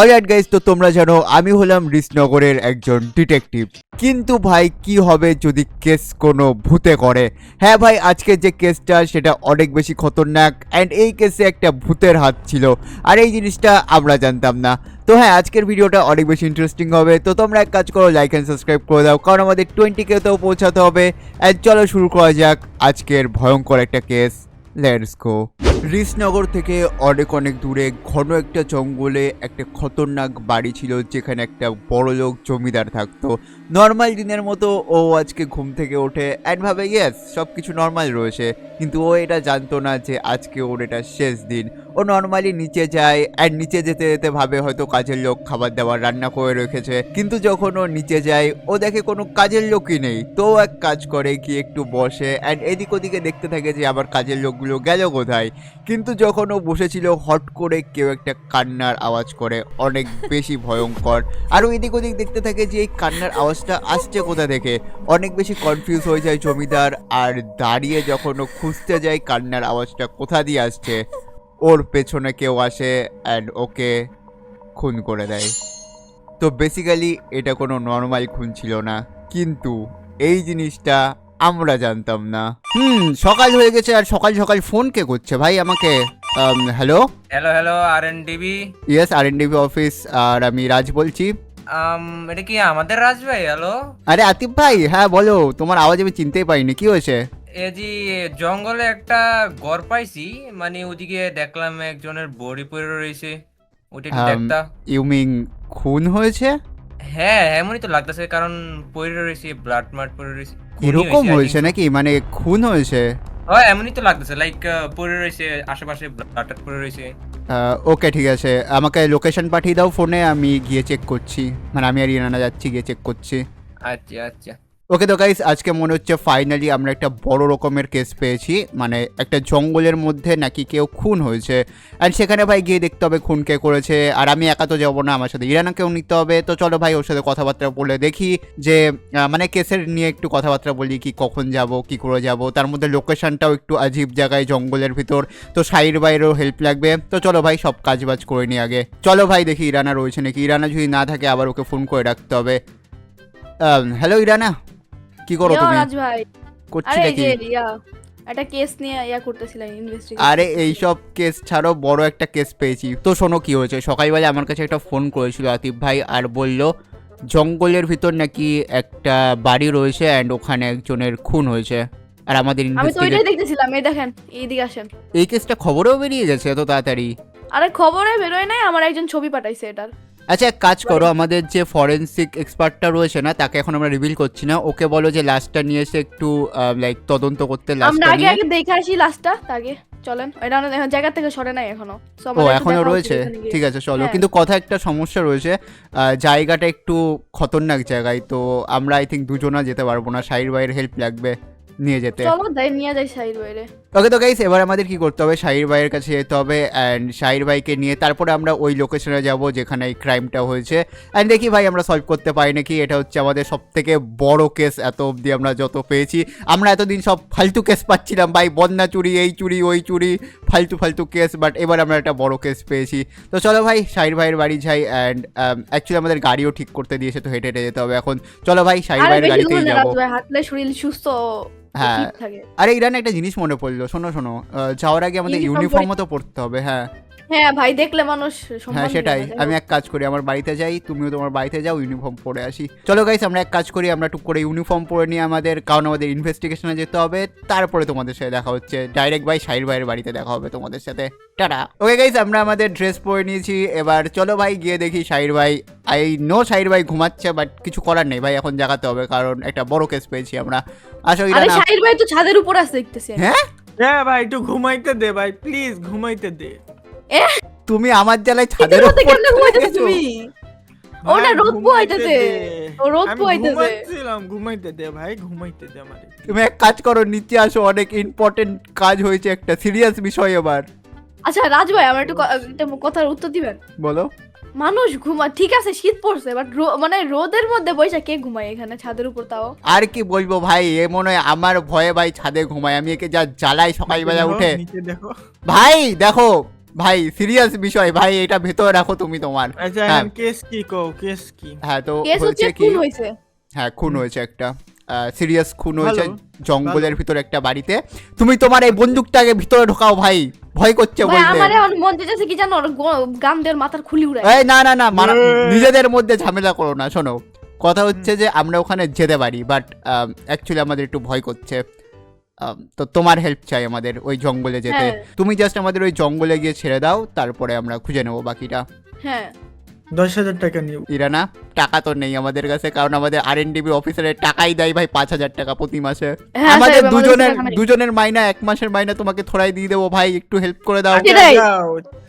Alright guys তো তোমরা জানো, আমি হলাম রিসনগরের একজন ডিটেকটিভ কিন্তু ভাই, কি হবে যদি কেস কোনো ভূতে করে? হ্যাঁ ভাই, আজকে যে কেসটা, সেটা অনেক বেশি খতরনাক। অ্যান্ড এই কেসে একটা ভূতের হাত ছিল। আর এই জিনিসটা আমরা জানতাম না। তো হ্যাঁ আজকের ভিডিওটা অনেক বেশি ইন্টারেস্টিং হবে। তো তোমরা এক কাজ করো লাইক অ্যান্ড সাবস্ক্রাইব করে দাও। কারণ আমাদের টোয়েন্টি কেতেও পৌঁছাতে হবে। অ্যান্ড চলো শুরু করা যাক আজকের ভয়ঙ্কর একটা কেস। লেটস গো রিসনগর থেকে অনেক অনেক দূরে ঘন একটা জঙ্গলে একটা খতরনাক বাড়ি ছিল যেখানে একটা বড় লোক জমিদার থাকতো। নর্মাল দিনের মতো ও আজকে ঘুম থেকে ওঠে অ্যান্ড ভাবে ইয়েস সব কিছু নর্মাল রয়েছে। কিন্তু ও এটা জানতো না যে আজকে ওর এটা শেষ দিন। ও নর্মালি নিচে যায় অ্যান্ড নিচে যেতে যেতে ভাবে হয়তো কাজের লোক খাবার দাবার রান্না করে রেখেছে। কিন্তু যখন ও নিচে যায়, ও দেখে কোনো কাজের লোকই নেই। তো এক কাজ করে কি একটু বসে অ্যান্ড এদিক ওদিকে দেখতে থাকে যে আবার কাজের লোকগুলো গেল কোথায়। কিন্তু যখন ও বসেছিল, হট করে কেউ একটা কান্নার আওয়াজ করে। অনেক বেশি ভয়ঙ্কর। আর ও এদিক ওদিক দেখতে থাকে যে এই কান্নার আওয়াজটা আসছে কোথা থেকে। অনেক বেশি কনফিউজ হয়ে যায় জমিদার। আর দাঁড়িয়ে যখন ও খুঁজতে যায় কান্নার আওয়াজটা কোথা দিয়ে আসছে। ওর পেছনে কেউ আসে অ্যান্ড ওকে খুন করে দেয়। তো বেসিক্যালি এটা কোনো নর্মাল খুন ছিল না। কিন্তু এই জিনিসটা আমরা জানতাম না। হুম সকাল হয়ে গেছে আর সকাল সকাল ফোন কে করছে? ভাই আমাকে hello hello hello R N DB yes R NDB office আর আমি রাজ বলছি। এটা কি আমাদের রাজ ভাই? হ্যালো আরে আতিফ ভাই হ্যাঁ বলো তোমার আওয়াজ আমি চিনতেই পারিনি কি হয়েছে? এ জি জঙ্গলে একটা ঘর পাইছি মানে ওদিকে দেখলাম একজনের বডি পড়ে রয়েছে ওটা একটু দেখতা। ইউমিং খুন হয়েছে? হ্যাঁ এমনই তো লাগতেছে কারণ পড়ে রয়েছে ব্লাড মার্ট পড়ে রয়েছে এরকম হয়েছে নাকি? মানে খুন হয়েছে? হ্যাঁ এমনই তো লাগতেছে লাইক পড়ে রয়েছে আশেপাশে ব্লাড পড়ে রয়েছে। ওকে ঠিক আছে। আমাকে লোকেশন পাঠিয়ে দাও ফোনে আমি গিয়ে চেক করছি। মানে আমি আর ইরানা যাচ্ছি গিয়ে চেক করছি। আচ্ছা আচ্ছা। ওকে তো গাইস আজকে মনে হচ্ছে ফাইনালি আমরা একটা বড় রকমের কেস পেয়েছি। মানে একটা জঙ্গলের মধ্যে নাকি কেউ খুন হয়েছে। আর সেখানে ভাই গিয়ে দেখতে হবে খুন কে করেছে। আর আমি একা তো যাব না, আমার সাথে ইরানাকেও নিতে হবে। তো চলো ভাই, ওর সাথে কথাবার্তা বলে দেখি যে মানে কেসের নিয়ে একটু কথাবার্তা বলি কি কখন যাব, কি করে যাব। তার মধ্যে লোকেশনটাও একটু আজীব জায়গায় জঙ্গলের ভিতর। তো সাইড বাইরেও হেল্প লাগবে। তো চলো ভাই, সব কাজ বাজ করে নিই আগে। চলো ভাই, দেখি ইরানা রয়েছে নাকি। ইরানা যদি না থাকে, আবার ওকে ফোন করে রাখতে হবে। হ্যালো ইরানা? কি করো তুমি? রাজ ভাই। করছি এই নাকি একটা কেস নিয়ে ইয়া করতেছিলাম ইনভেস্টিগেশন আরে এইসব কেস ছাড়াও বড় একটা কেস পেয়েছি। তো শোনো কি হয়েছে? সকালবেলা আমার কাছে একটা ফোন করেছিল আতিফ ভাই আর বলল জঙ্গলের ভিতর নাকি একটা বাড়ি রয়েছে অ্যান্ড ওখানে একজনের খুন হয়েছে। আর আমাদের আমি তো ওইটাই দেখতেছিলাম। এই দেখেন এইদিকে আসেন। এই কেসটা খবরেও বেরিয়ে গেছে এত তাড়াতাড়ি? আরে খবরে বেরোয় নাই আমার একজন ছবি পাঠাইছে এটার। আচ্ছা এক কাজ করো আমাদের যে ফরেন্সিক এক্সপার্টটা রয়েছে না তাকে এখন আমরা রিভিল করছি না। ওকে বলো যে লাস্টটা নিয়ে এসে একটু লাইক তদন্ত করতে আমরা লাস্টটা আগে নিয়ে। আগে দেখে আসি লাস্টটা আগে চলেন। এটা জায়গা থেকে সরে নাই এখনও। ও এখনও রয়েছে? ঠিক আছে চলো। হ্যাঁ। কিন্তু কথা একটা সমস্যা রয়েছে জায়গাটা একটু খতরনাক জায়গায় তো আমরা আই থিঙ্ক দুজনা যেতে পারব না। সাইড বাইরের হেল্প লাগবে নিয়ে যেতে। চলো যাই নিয়ে যাই সাইড বাইরে ওকে তো গাইস এবার আমাদের কি করতে হবে? শাহির ভাইয়ের কাছে যেতে হবে অ্যান্ড শাহির ভাইকে নিয়ে তারপরে আমরা ওই লোকেশনে যাব যেখানে এই ক্রাইমটা হয়েছে। অ্যান্ড দেখি ভাই আমরা সলভ করতে পারি নাকি? এটা হচ্ছে আমাদের সব থেকে বড় কেস এত অবধি আমরা যত পেয়েছি। আমরা এতদিন সব ফালতু কেস পাচ্ছিলাম ভাই বন্যা চুরি এই চুরি ওই চুরি ফালতু ফালতু কেস বাট এবার আমরা একটা বড় কেস পেয়েছি। তো চলো ভাই শাহির ভাইয়ের বাড়ি যাই অ্যান্ড অ্যাকচুয়ালি আমাদের গাড়িও ঠিক করতে দিয়েছে তো হেঁটে হেঁটে যেতে হবে এখন। চলো ভাই শাহির ভাইয়ের গাড়িতেই যাব। হাঁটলে শরীর সুস্থ। হ্যাঁ। আরে ইরানে একটা জিনিস মনে পড়ল শোনো শোনো যাওয়ার আগে আমাদের ইউনিফর্ম ইউনিফর্মও তো পড়তে হবে হ্যাঁ হ্যাঁ ভাই দেখলে মানুষ হ্যাঁ সেটাই। আমি এক কাজ করি আমার বাড়িতে যাই তুমিও তোমার বাড়িতে যাও ইউনিফর্ম পরে আসি। চলো গাইস আমরা এক কাজ করি আমরা টুক করে ইউনিফর্ম পরে নিয়ে আমাদের কারণ আমাদের ইনভেস্টিগেশনে যেতে হবে। তারপরে তোমাদের সাথে দেখা হচ্ছে। ডাইরেক্ট ভাই সাইড ভাইয়ের বাড়িতে দেখা হবে তোমাদের সাথে। টাটা। ওকে গাইস আমরা আমাদের ড্রেস পরে নিয়েছি। এবার চলো ভাই গিয়ে দেখি সাইড ভাই। আই নো সাইড ভাই ঘুমাচ্ছে বাট কিছু করার নেই। ভাই এখন জাগাতে হবে কারণ একটা বড় কেস পেয়েছি আমরা। আসো আরে ইরানা। সাইড ভাই তো ছাদের উপর আছে দেখতেছি হ্যাঁ? হ্যাঁ ভাই একটু ঘুমাইতে দে ভাই। প্লিজ ঘুমাইতে দে। তুমি আমার জ্বালায় ছাদের উপর ঘুমাইতেছো তুমি? ওটা ভাই, রোদ ঘুমাইতে পোহাইতেছে। দে। ও রোদ আমি পোহাইতেছে। ঘুমাচ্ছিলাম ঘুমাইতে দে ভাই ঘুমাইতে দে আমারে। তুমি এক কাজ করো নিচে আসো অনেক ইম্পর্টেন্ট কাজ হয়েছে একটা সিরিয়াস বিষয় এবার। আচ্ছা রাজ ভাই আমার একটু একটা কথার উত্তর দিবেন? বলো। মানুষ ঘুমা ঠিক আছে শীত পড়ছে বাট মানে রোদের মধ্যে বৈশা কে ঘুমায় এখানে ছাদের উপর তাও? আর কি বলব ভাই এ মনে হয় আমার ভয়ে ভাই ছাদে ঘুমায় আমি একে যা জ্বালাই সকালবেলা উঠে। দেখো। ভাই দেখো ভাই সিরিয়াস বিষয়। ভাই এটা ভেতরে রাখো তুমি তোমার। আচ্ছা হ্যাঁ। কেস কি? কও কেস কি? হ্যাঁ তো হচ্ছে কি খুন হয়েছে। হ্যাঁ খুন হয়েছে একটা। সিরিয়াস খুন হয়েছে জঙ্গলের ভিতরে একটা বাড়িতে। তুমি তোমার এই বন্দুকটাকে ভিতরে ঢোকাও ভাই। ভয় করছে বলতে। আমার মন কি জানো ওর গ- গান দিয়ে ওর মাথার খুলি উড়ায়। এই না না না নিজেদের মধ্যে ঝামেলা করো না শোনো। কথা হচ্ছে যে আমরা ওখানে যেতে পারি বাট অ্যাকচুয়ালি আমাদের একটু ভয় করছে। তো তোমার হেল্প চাই আমাদের ওই জঙ্গলে যেতে। হ্যাঁ। তুমি জাস্ট আমাদের ওই জঙ্গলে গিয়ে ছেড়ে দাও তারপরে আমরা খুঁজে নেব বাকিটা। হ্যাঁ। দশ হাজার টাকা নিও। ইরানা টাকা তো নেই আমাদের কাছে কারণ আমাদের আর এন ডিবি অফিসারের টাকাই দেয় ভাই পাঁচ হাজার টাকা প্রতি মাসে। হ্যাঁ, আমাদের দুজনের দুজনের মাইনা এক মাসের মাইনা তোমাকে থোড়াই দিয়ে দেবো ভাই একটু হেল্প করে দাও।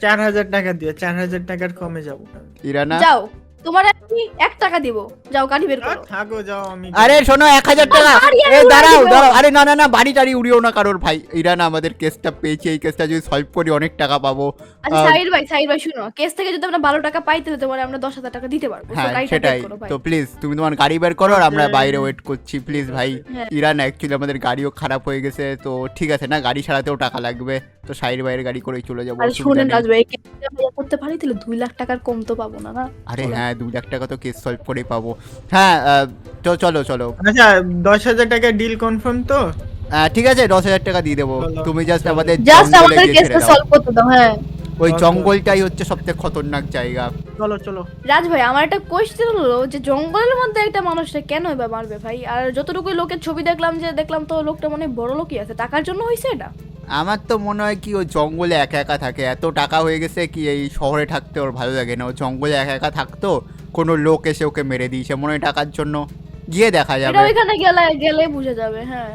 চার হাজার টাকা দিও চার হাজার টাকার কমে যাব ইরানা যাও। তোমার আমি এক টাকা দিব। যাও গাড়ি বের করো। থাকো যাও আমি আরে শোনো এক হাজার টাকা। এ দাঁড়াও দাঁড়াও। আরে না না না বাড়ি টাড়ি উড়িও না কারোর ভাই। ইরানা আমাদের কেসটা পেয়েছি এই কেসটা যদি সলভ করি অনেক টাকা পাবো। আচ্ছা ভাই ভাই শুনো কেস থেকে যদি আমরা বারো টাকা পাইতে হতে পারে আমরা দশ হাজার টাকা দিতে পারব। হ্যাঁ সেটাই। তো প্লিজ তুমি তোমার গাড়ি বের করো আর আমরা বাইরে ওয়েট করছি প্লিজ ভাই। হ্যাঁ। ইরান অ্যাকচুয়ালি আমাদের গাড়িও খারাপ হয়ে গেছে তো ঠিক আছে না? গাড়ি সারাতেও টাকা লাগবে। তো সাইড বাইরের গাড়ি করেই চলে যাব আরে শোনেন। রাজ ভাই করতে পারি তাহলে দুই লাখ টাকার কম তো পাবো না না? আরে হ্যাঁ দু লাখ টাকা তো কেস সলভ করেই পাবো। হ্যাঁ তো চলো চলো। আচ্ছা দশ হাজার টাকা ডিল কনফার্ম তো? আহ, ঠিক আছে দশ হাজার টাকা দিয়ে দেবো। তুমি জাস্ট আমাদের জাস্ট আমাদের কেসটা সলভ করতে দাও হ্যাঁ। ওই জঙ্গলটাই হচ্ছে সবথেকে খতরনাক জায়গা। চলো চলো। রাজ ভাই আমার একটা কোয়েশ্চেন হলো যে জঙ্গলের মধ্যে একটা মানুষটা কেন এবার মারবে ভাই? আর যতটুকু লোকের ছবি দেখলাম যে দেখলাম তো লোকটা মনে হয় বড় লোকই আছে। টাকার জন্য হয়েছে এটা? আমার তো মনে হয় কি ও জঙ্গলে একা একা থাকে। এত টাকা হয়ে গেছে কি এই শহরে থাকতে ওর ভালো লাগে না। ও জঙ্গলে একা একা থাকতো কোনো লোক এসে ওকে মেরে দিয়েছে। মনে হয় টাকার জন্য গিয়ে দেখা এটা যাবে। ওইখানে গেলে গেলে বুঝা যাবে হ্যাঁ।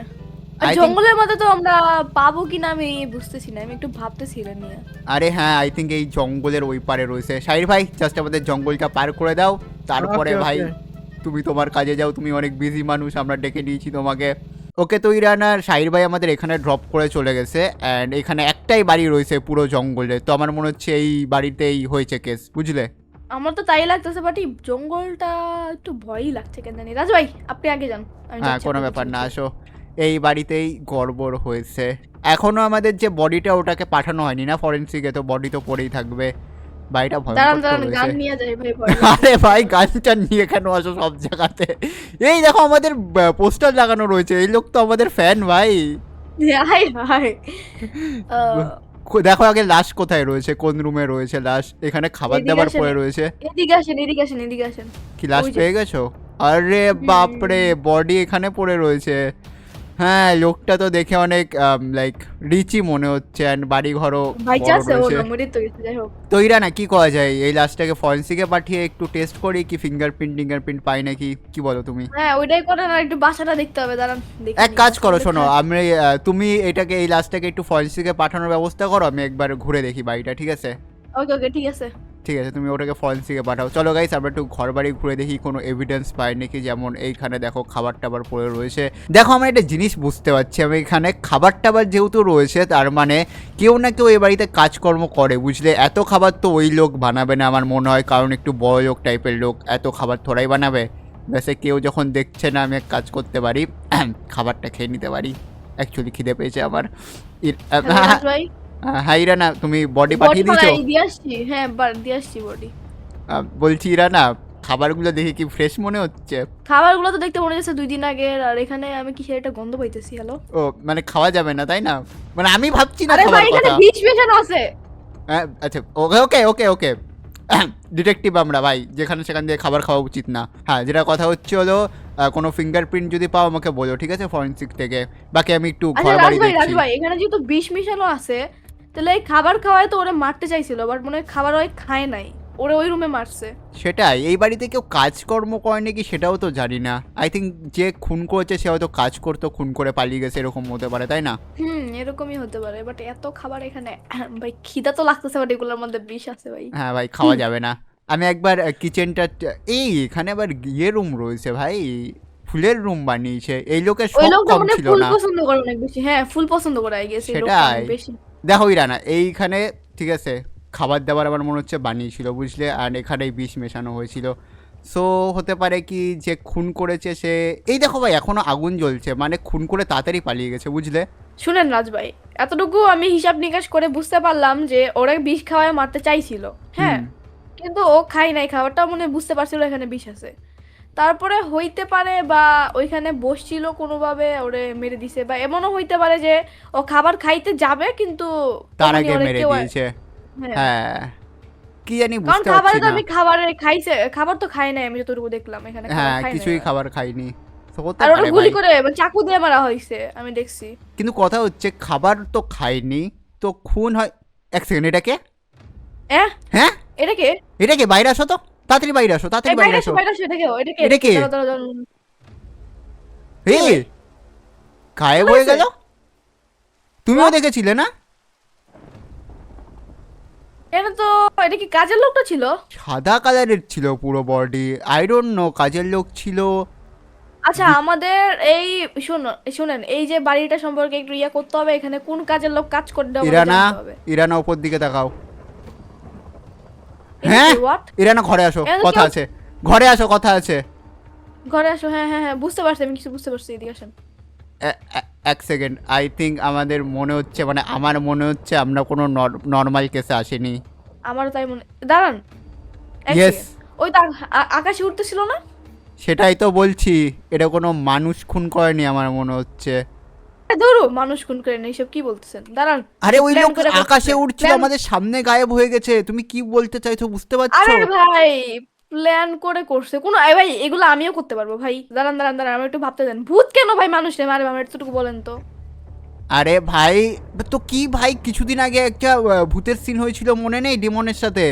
আর জঙ্গলের মধ্যে তো আমরা পাবো কিনা আমি বুঝতেছি না আমি একটু ভাবতেছি এটা নিয়ে। আরে হ্যাঁ আই থিঙ্ক এই জঙ্গলের ওই পারে রয়েছে। শাহির ভাই জাস্ট আমাদের জঙ্গলটা পার করে দাও। তারপরে ভাই তুমি তোমার কাজে যাও। তুমি অনেক বিজি মানুষ আমরা ডেকে নিয়েছি তোমাকে। ওকে তো ইরান আর শাহির ভাই আমাদের এখানে ড্রপ করে চলে গেছে অ্যান্ড এখানে একটাই বাড়ি রয়েছে পুরো জঙ্গলে। তো আমার মনে হচ্ছে এই বাড়িতেই হয়েছে কেস বুঝলে? আমার তো তাই লাগতেছে বাট এই জঙ্গলটা একটু ভয়ই লাগছে কেন জানি। রাজ ভাই আপনি আগে যান। হ্যাঁ কোনো ব্যাপার না আসো। এই বাড়িতেই গড়বড় হয়েছে। এখনও আমাদের যে বডিটা ওটাকে পাঠানো হয়নি না ফরেন্সিকে তো বডি তো পড়েই থাকবে। বাড়িটা দাঁড়ান দাঁড়ান গান নিয়ে যাই ভাই আরে ভাই গানটা নিয়ে কেন আসো সব জায়গাতে? এই দেখো আমাদের পোস্টার লাগানো রয়েছে। এই লোক তো আমাদের ফ্যান ভাই। Hi hi. দেখো আগে লাশ কোথায় রয়েছে কোন রুমে রয়েছে লাশ? এখানে খাবার দাবার। পড়ে রয়েছে। এদিকে আসেন এদিকে আসেন এদিকে আসেন। কি লাশ পেয়ে গেছো? আরে বাপরে বডি এখানে পড়ে রয়েছে। হ্যাঁ লোকটা তো দেখে অনেক লাইক রিচি মনে হচ্ছে অ্যান্ড বাড়ি ঘরও ভাই বড় চাচ্ছে ও রয়েছে তো গেছে যাই তো ইরা না কি করা যায়? এই লাশটাকে ফরেন্সিকে পাঠিয়ে একটু টেস্ট করি কি ফিঙ্গারপ্রিন্ট টিঙ্গারপ্রিন্ট পাই নাকি? কি বলো তুমি? হ্যাঁ ওইটাই করেন আর একটু বাসাটা দেখতে হবে দাঁড়ান দেখি এক কাজ করো শোনো আমি তুমি এটাকে এই লাশটাকে একটু ফরেন্সিকে পাঠানোর ব্যবস্থা করো আমি একবার ঘুরে দেখি বাড়িটা ঠিক আছে? ওকে ওকে ঠিক আছে। ঠিক আছে তুমি ওটাকে ফরেন্সিকে পাঠাও। চলো গাইস আমরা একটু ঘর বাড়ি ঘুরে দেখি কোনো এভিডেন্স পাই নাকি যেমন এইখানে দেখো খাবার টাবার পড়ে রয়েছে। দেখো আমরা একটা জিনিস বুঝতে পারছি আমি এখানে খাবার টাবার যেহেতু রয়েছে তার মানে কেউ না কেউ এই বাড়িতে কাজকর্ম করে বুঝলে? এত খাবার তো ওই লোক বানাবে না আমার মনে হয় কারণ একটু বড় লোক টাইপের লোক এত খাবার থোড়াই বানাবে। ব্যাসে কেউ যখন দেখছে না আমি এক কাজ করতে পারি খাবারটা খেয়ে নিতে পারি। অ্যাকচুয়ালি খিদে পেয়েছে আমার। ইর- আহ, হ্যালো, হ্যাঁ রাজ ভাই হ্যাঁ ইরা না তুমি বডি পাঠিয়ে দিয়েছ? দিয়ে আসছি হ্যাঁ বার- দিয়ে আসছি বডি বলছি ইরা না খাবারগুলো দেখে কি ফ্রেশ মনে হচ্ছে? খাবারগুলো তো দেখতে মনে হচ্ছে দুই দিন আগে আর এখানে আমি কি একটা গন্ধ পাইতেছি হ্যালো ও মানে খাওয়া যাবে না তাই না? মানে আমি ভাবছি না খাবার এখানে কথা। বিষ মেশানো আছে। হ্যাঁ, আচ্ছা ওকে ওকে ওকে ওকে ডিটেকটিভ আমরা ভাই যেখানে সেখান দিয়ে খাবার খাওয়া উচিত না। হ্যাঁ যেটা কথা হচ্ছে হলো কোনো ফিঙ্গারপ্রিন্ট যদি পাও আমাকে বলো ঠিক আছে ফরেন্সিক থেকে। বাকি আমি একটু আচ্ছা ঘর বাড়ি দেখছি। ভাই এখানে যেহেতু বিষ মিশানো আছে তাহলে এই খাবার খাওয়ায় তো ওরে মারতে চাইছিল বাট মনে হয় খাবার ওই খায় নাই। ওরে ওই রুমে মারছে। সেটাই এই বাড়িতে কেউ কাজকর্ম করে নাকি সেটাও তো জানি না। আই থিঙ্ক যে খুন করেছে সে হয়তো কাজ করতো খুন করে পালিয়ে গেছে এরকম হতে পারে তাই না? হুম এরকমই হতে পারে বাট এত খাবার এখানে ভাই খিদা তো লাগতেছে বাট এগুলোর মধ্যে বিষ আছে ভাই। হ্যাঁ ভাই খাওয়া যাবে না। আমি একবার কিচেনটা এই এখানে আবার ইয়ে রুম রয়েছে ভাই ফুলের রুম বানিয়েছে। এই লোকের শখ কম মানে ছিল ফুল পছন্দ করে অনেক বেশি। হ্যাঁ ফুল পছন্দ করে আই গেছে সেটাই। বেশি। দেখো ইরানা এইখানে ঠিক আছে খাবার দাবার আমার মনে হচ্ছে বানিয়েছিল বুঝলে? আর এখানেই বিষ মেশানো হয়েছিল। সো হতে পারে কি যে খুন করেছে সে এই দেখো ভাই এখনও আগুন জ্বলছে মানে খুন করে তাড়াতাড়ি পালিয়ে গেছে বুঝলে? শুনেন রাজ ভাই এতটুকু আমি হিসাব নিকাশ করে বুঝতে পারলাম যে ওরা বিষ খাওয়ায় মারতে চাইছিল হ্যাঁ? কিন্তু ও খাই নাই খাবারটা মনে বুঝতে পারছিল এখানে বিষ আছে। তারপরে হইতে পারে বা ওইখানে বসছিল কোনোভাবে ওরে মেরে দিছে বা এমনও হইতে পারে যে ও খাবার খাইতে যাবে কিন্তু তার আগে মেরে দিয়েছে। হ্যাঁ। হ্যাঁ। কি জানি বুঝতে পারছি না। আমি খাবারে খাইছে খাবার তো খাই নাই আমি যতটুকু দেখলাম এখানে হ্যাঁ কিছুই খাবার খাইনি। আর ওরা গুলি করে মানে চাকু দিয়ে মারা হয়েছে আমি দেখছি। কিন্তু কথা হচ্ছে খাবার তো খাইনি তো খুন হয় এক সেকেন্ড এটা কে? হ্যাঁ হ্যাঁ? এটা কে? এটা কে? বাইরে আসো তো? তাড়াতাড়ি বাইরে আসো তাড়াতাড়ি বাইরে আসো এটা কে। এই গায়েব হয়ে গেল? তুমিও দেখেছিলে না? এটা তো এটা কি কাজের লোকটা ছিল? সাদা কালারের ছিল পুরো বডি আই ডোন্ট নো কাজের লোক ছিল। আচ্ছা আমাদের এই শুনো শুনেন এই যে বাড়িটা সম্পর্কে একটু ইয়া করতে হবে এখানে কোন কাজের লোক কাজ করতে হবে ইরানা ইরানা উপর দিকে তাকাও। হ্যাঁ? ইরানা ঘরে আসো কথা আছে। ঘরে আসো কথা আছে। ঘরে আসো হ্যাঁ হ্যাঁ হ্যাঁ বুঝতে পারছি আমি কিছু বুঝতে পারছি এদিকে আসেন। এক সেকেন্ড আই থিঙ্ক আমাদের মনে হচ্ছে মানে আমার মনে হচ্ছে আমরা কোনো নর্মাল কেসে আসিনি। আমারও তাই মনে দাঁড়ান ইয়েস ওই তো আকাশে উঠতেছিল না? সেটাই তো বলছি এটা কোনো মানুষ খুন করেনি আমার মনে হচ্ছে। ধরু মানুষ খুন করে নেই সব কি বলতেছেন? দাঁড়ান আরে ওই লোক আকাশে উঠছিল আমাদের সামনে গায়েব হয়ে গেছে তুমি কি বলতে চাইছো বুঝতে পারছ? আরে ভাই প্ল্যান করে করছে। কোনো ভাই এগুলো আমিও করতে পারব ভাই। দাঁড়ান দাঁড়ান দাঁড়ান আমার একটু ভাবতে দেন। ভূত কেন ভাই মানুষ রে মারে আমার এতটুকু বলেন তো। আরে ভাই তো কি ভাই কিছুদিন আগে একটা ভূতের সিন হয়েছিল মনে নেই ডিমনের সাথে?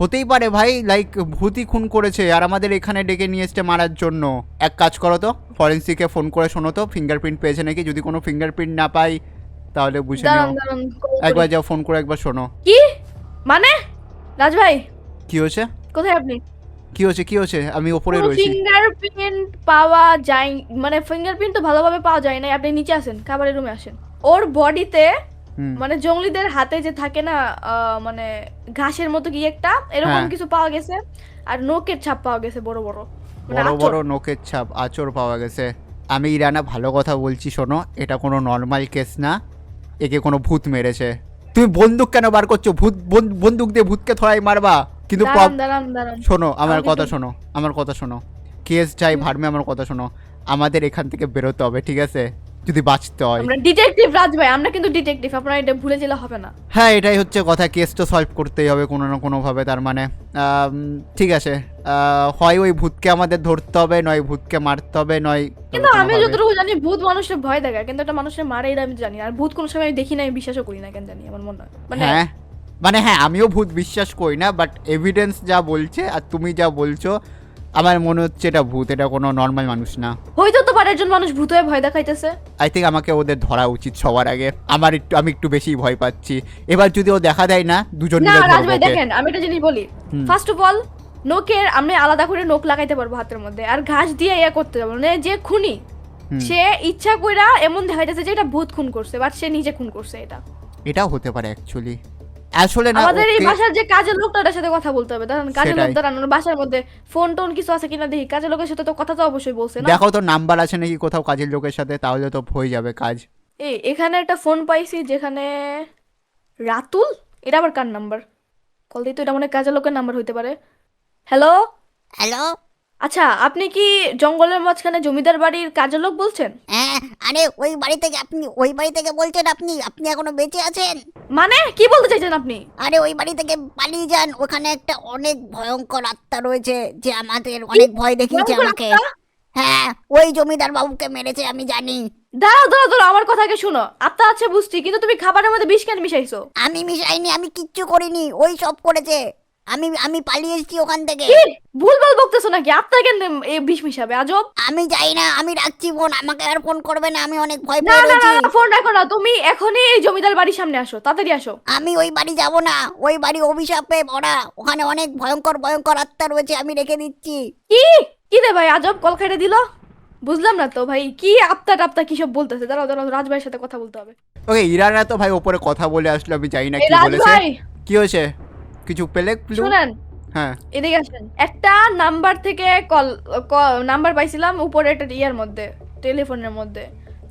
হতেই পারে ভাই লাইক ভূতই খুন করেছে আর আমাদের এখানে ডেকে নিয়ে এসছে মারার জন্য। এক কাজ করো তো ফরেন্সিকে ফোন করে শোনো তো ফিঙ্গারপ্রিন্ট পেয়েছে নাকি? যদি কোনো ফিঙ্গারপ্রিন্ট না পাই তাহলে বুঝে নিও। একবার যাও ফোন করে একবার শোনো। কি? মানে? রাজ ভাই? কি হয়েছে? কোথায় আপনি? কি হয়েছে কি হয়েছে? আমি ওপরে রয়েছি। ফিঙ্গারপ্রিন্ট পাওয়া যায় মানে ফিঙ্গারপ্রিন্ট তো ভালোভাবে পাওয়া যায় না আপনি নিচে আসেন খাবারের রুমে আসেন। ওর বডিতে মানে জঙ্গলিদের হাতে যে থাকে না মানে ঘাসের মতো কি একটা এরকম হ্যাঁ। কিছু পাওয়া গেছে। আর নোকের ছাপ পাওয়া গেছে বড় বড়। মানে বড় বড় নোকের ছাপ আচর পাওয়া গেছে। আমি ইরানা ভালো কথা বলছি শোনো এটা কোনো নর্মাল কেস না। একে কোনো ভূত মেরেছে। তুমি বন্দুক কেন বার করছ? ভূত বন্দুক দিয়ে ভূতকে থড়াই মারবা? কিন্তু দাঁড়ান দাঁড়ান দাঁড়ান। শোনো আমার কথা শোনো আমার কথা শোনো। কেস চাই ভারমে আমার কথা শোনো। আমাদের এখান থেকে বেরোতে হবে ঠিক আছে? যদি বাঁচতে হয়। আমরা ডিটেকটিভ রাজ ভাই আমরা কিন্তু ডিটেকটিভ আপনারা এটা ভুলে গেলে হবে না। হ্যাঁ এটাই হচ্ছে কথা কেস তো সলভ করতেই হবে কোনো না কোনোভাবে তার মানে ঠিক আছে হয় ওই ভূতকে আমাদের ধরতে হবে নয় ভূতকে মারতে হবে নয় কিন্তু আমি যতটুকু জানি ভূত মানুষের ভয় দেখায় কিন্তু একটা মানুষের মারে এটা আমি জানি আর ভূত কোনো সময় আমি দেখি না আমি বিশ্বাসও করি না কেন জানি আমার মনে হয়। মানে হ্যাঁ মানে হ্যাঁ আমিও ভূত বিশ্বাস করি না বাট এভিডেন্স যা বলছে আর তুমি যা বলছো আমার মনে হচ্ছে এটা ভূত এটা কোনো নর্মাল মানুষ না। হয়তো তো পারে একজন মানুষ ভূত হয়ে ভয় দেখাইতেছে। আই থিঙ্ক আমাকে ওদের ধরা উচিত সবার আগে। আমার একটু আমি একটু বেশি ভয় পাচ্ছি। এবার যদি ও দেখা দেয় না দুজন না মিলে রাজ ধরবো ভাই ওকে। দেখেন আমি একটা জিনিস বলি। হুম। ফার্স্ট অফ অল নোকের আমি আলাদা করে নোক লাগাইতে পারব হাতের মধ্যে। আর ঘাস দিয়ে ইয়া করতে পারব। মানে যে খুনি হুম। সে ইচ্ছা কইরা এমন দেখাইতেছে যে এটা ভূত খুন করছে বাট সে নিজে খুন করছে এটা। এটাও হতে পারে অ্যাকচুয়ালি আসলে না আমাদের এই বাসার যে কাজের লোকটার সাথে কথা বলতে হবে। দাঁড়ান কাজের লোক সেটাই। বাসার মধ্যে ফোন টোন কিছু আছে কিনা দেখি। কাজের লোকের সাথে তো কথা তো অবশ্যই বলছে না? দেখো তো নাম্বার আছে নাকি কোথাও কাজের লোকের সাথে তাহলে তো হয়ে যাবে কাজ। এই এখানে একটা ফোন পাইছি যেখানে রাতুল? এটা আবার কার নাম্বার কল দিই তো এটা মনে কাজের লোকের নাম্বার হইতে পারে। হ্যালো হ্যালো আচ্ছা আপনি কি জঙ্গলের মাঝখানে জমিদার বাড়ির কাজের লোক বলছেন? হ্যাঁ আরে ওই বাড়ি থেকে আপনি ওই বাড়ি থেকে বলছেন আপনি আপনি এখনও বেঁচে আছেন? মানে? কি বলতে চাইছেন আপনি? আরে ওই বাড়ি থেকে পালিয়ে যান ওখানে একটা অনেক ভয়ঙ্কর আত্মা রয়েছে যে আমাদের অনেক ভয় দেখিয়েছে আমাকে। হ্যাঁ ওই জমিদার বাবুকে মেরেছে আমি জানি। দাঁড়াও দাঁড়াও দাঁড়াও আমার কথাকে শুনো। আপনি আছে বুঝছি কিন্তু তুমি খাবারের মধ্যে বিষ কেন মিশাইছো? আমি মিশাইনি আমি কিচ্ছু করিনি ওই সব করেছে। আমি আমি পালিয়ে এসেছি ওখান থেকে। কি? ভুলভাল বকতেছো নাকি? আপনার কেন এই বিষ মিশাবে? আজব। আমি যাই না আমি রাখছি ফোন আমাকে আর ফোন করবে না আমি অনেক ভয় পেয়ে না না ফোন রাখো না তুমি এখনই এই জমিদার বাড়ির সামনে আসো তাড়াতাড়ি আসো। আমি ওই বাড়ি যাব না ওই বাড়ি অভিশাপে ভরা ওখানে অনেক ভয়ঙ্কর ভয়ঙ্কর আত্মা রয়েছে আমি রেখে দিচ্ছি। কি? কি রে ভাই আজব কল খাইতে দিল? বুঝলাম না তো ভাই কি আপতা টাপ্তা কি সব বলতেছে? দাঁড়াও দাঁড়াও রাজভাইয়ের সাথে কথা বলতে হবে। ওকে ইরানা তো ভাই উপরে কথা বলে আসলো আমি জানি না কি রাজ বলেছে। ভাই! কি হয়েছে? কিছু পেলে? শুনেন। হ্যাঁ। এদিকে আসেন। একটা নাম্বার থেকে কল নাম্বার পাইছিলাম উপরে একটা ইয়ার মধ্যে টেলিফোনের মধ্যে।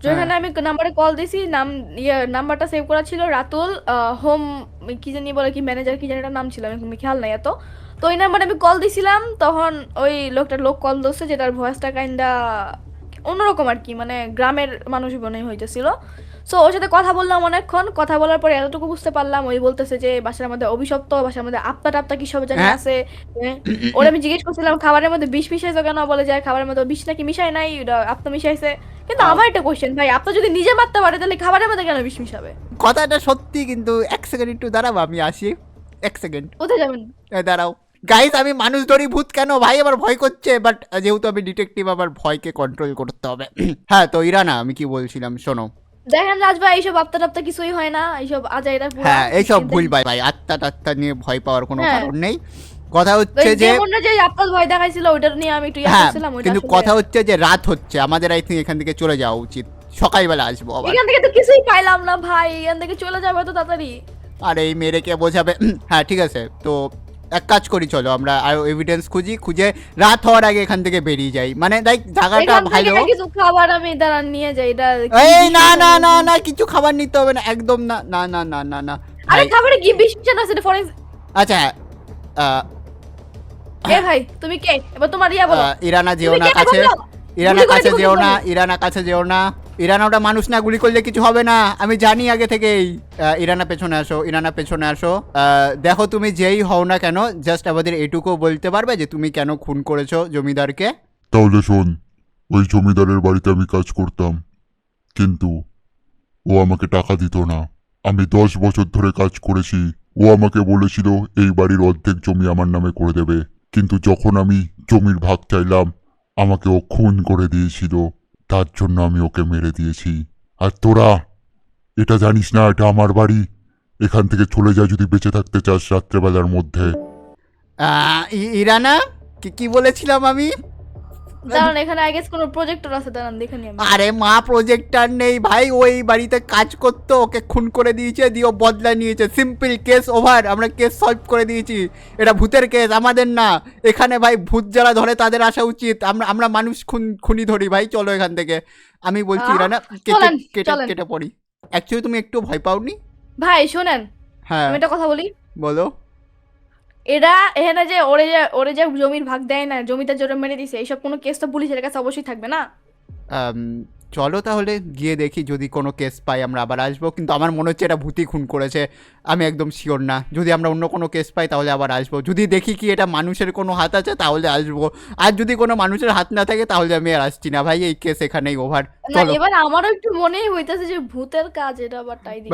যেখানে আমি নাম্বারে কল দিছি নাম ইয়ে নাম্বারটা সেভ করা ছিল রাতুল হোম কি জানি বলে কি ম্যানেজার কি জানি একটা নাম ছিল আমি খেয়াল নাই এত। তো ওই নাম্বারে আমি কল দিছিলাম তখন ওই লোকটা লোক কল দিচ্ছে যেটার ভয়েসটা কাইন্ডা অন্যরকম আর কি মানে গ্রামের মানুষ মনে হইতেছিল। সো ওর সাথে কথা বললাম অনেকক্ষণ। কথা বলার পরে এতটুকু বুঝতে পারলাম ওই বলতেছে যে বাসার মধ্যে অভিশপ্ত বাসার মধ্যে আপতা টাপ্তা কি সব জায়গায় হ্যাঁ। আছে। হ্যাঁ। ওরা আমি জিজ্ঞেস করছিলাম খাবারের মধ্যে বিষ মিশাইছো কেন? বলে যায় খাবারের মধ্যে বিষ নাকি মিশাই নাই আপতা মিশাইছে। কিন্তু আমার একটা কোশ্চেন ভাই আপনি যদি নিজে মারতে পারে তাহলে খাবারের মধ্যে কেন বিষ মিশাবে? কথাটা সত্যি কিন্তু এক সেকেন্ড একটু দাঁড়াবো আমি আসি। এক সেকেন্ড কোথায় যাবেন? দাঁড়াও। গাইস আমি মানুষ ধরি ভূত কেন? ভাই আমার ভয় করছে বাট যেহেতু আমি ডিটেকটিভ আমার ভয়কে কন্ট্রোল করতে হবে। হ্যাঁ তো ইরানা আমি কি বলছিলাম শোনো। দেখেন রাজ ভাই এইসব টাপ্তা কিছুই হয় না এইসব আজাইরা পুরা হ্যাঁ এইসব ভুল ভাই ভাই আত্মা নিয়ে ভয় পাওয়ার কোনো হ্যাঁ। কারণ নেই। কথা হচ্ছে যে যে আপনার ভয় দেখাইছিল ওইটা নিয়ে আমি একটু ইয়ে হ্যাঁ ওইটা কিন্তু কথা হচ্ছে যে রাত হচ্ছে আমাদের আই থিঙ্ক এখান থেকে চলে যাওয়া উচিত। সকালবেলা আসব আবার। এখান থেকে তো কিছুই পাইলাম না ভাই এখান থেকে চলে যাবে তো তাড়াতাড়ি। আর এই মেরেকে বোঝাবে। হ্যাঁ ঠিক আছে তো এক কাজ করি চলো আমরা আরও এভিডেন্স খুঁজি খুঁজে রাত হওয়ার আগে এখান থেকে বেরিয়ে যাই। মানে লাইক জায়গাটা ভালো। কিছু খাবার আমি দাঁড়ান নিয়ে যাই এটা এই না না না না কিছু খাবার নিতে হবে না একদম না না না না না না। আরে খাবারে কি বিষ মিশানো আছে? ফরেন্স আচ্ছা এ ভাই তুমি কে? এবার তোমার ইয়া বলো। ইরানা যেও না কাছে। ইরানা কাছে যেও না। ইরানা কাছে যেও না। ইরানা ওটা মানুষ না, গুলি করলে কিছু হবে না। আমি জানি আগে থেকেই। ইরানা, পেছনে আসো, ইরানা, পেছনে আসো। দেখো তুমি যেই হও না কেন জাস্ট আমাদের এটুকু বলতে পারবে যে তুমি কেন খুন করেছ জমিদারকে। তাহলে শোন, ওই জমিদারের বাড়িতে আমি কাজ করতাম। কিন্তু ও আমাকে টাকা দিত না। আমি দশ বছর ধরে কাজ করেছি। ও আমাকে বলেছিল, এই বাড়ির অর্ধেক জমি আমার নামে করে দেবে। কিন্তু যখন আমি জমির ভাগ চাইলাম, আমাকে ও খুন করে দিয়েছিল। তার জন্য আমি ওকে মেরে দিয়েছি। আর তোরা, এটা জানিস না, এটা আমার বাড়ি। এখান থেকে চলে যা যদি বেঁচে থাকতে চাস রাত্রেবেলার মধ্যে। ইরানা? কি বলেছিলাম আমি? দাঁড়ান এখানে আই গেস কোনো প্রজেক্টর আছে দাঁড়ান দেখে নিই আরে মা প্রজেক্টার নেই ভাই ওই বাড়িতে কাজ করতো ওকে খুন করে দিয়েছে দিয়ে ও বদলা নিয়েছে। সিম্পল কেস ওভার আমরা কেস সলভ করে দিয়েছি। এটা ভূতের কেস আমাদের না। এখানে ভাই ভূত যারা ধরে তাদের আসা উচিত। আমরা আমরা মানুষ খুন খুনি ধরি ভাই চলো এখান থেকে। আমি বলছি আহ, না কেটে কেটে কেটে পড়ি। অ্যাকচুয়ালি তুমি একটু ভয় পাওনি? ভাই শোনেন হ্যাঁ। আমি একটা কথা বলি। বলো। এরা এখানে যে ওরে যে ওরে যে জমির ভাগ দেয় না, জমিতে জোরে মেরে দিছে, এইসব কোনো কেস তো পুলিশের কাছে অবশ্যই থাকবে না? চলো তাহলে গিয়ে দেখি যদি কোনো কেস পাই আমরা আবার আসব। কিন্তু আমার মনে হচ্ছে এটা ভূতি খুন করেছে। আমি একদম শিওর না। যদি আমরা অন্য কোনো কেস পাই তাহলে আবার আসব। যদি দেখি কি এটা মানুষের কোনো হাত আছে তাহলে আসব। আর যদি কোনো মানুষের হাত না থাকে তাহলে আমি আর আসছি না। ভাই এই কেস এখানেই ওভার চলো। এবার আমারও একটু মনেই হইতেছে যে ভূতের কাজ এটা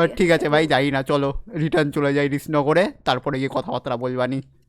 বাট ঠিক আছে ভাই যাই না চলো। রিটার্ন চলে যাই রিসনগরে তারপরে গিয়ে কথাবার্তা বলবানি।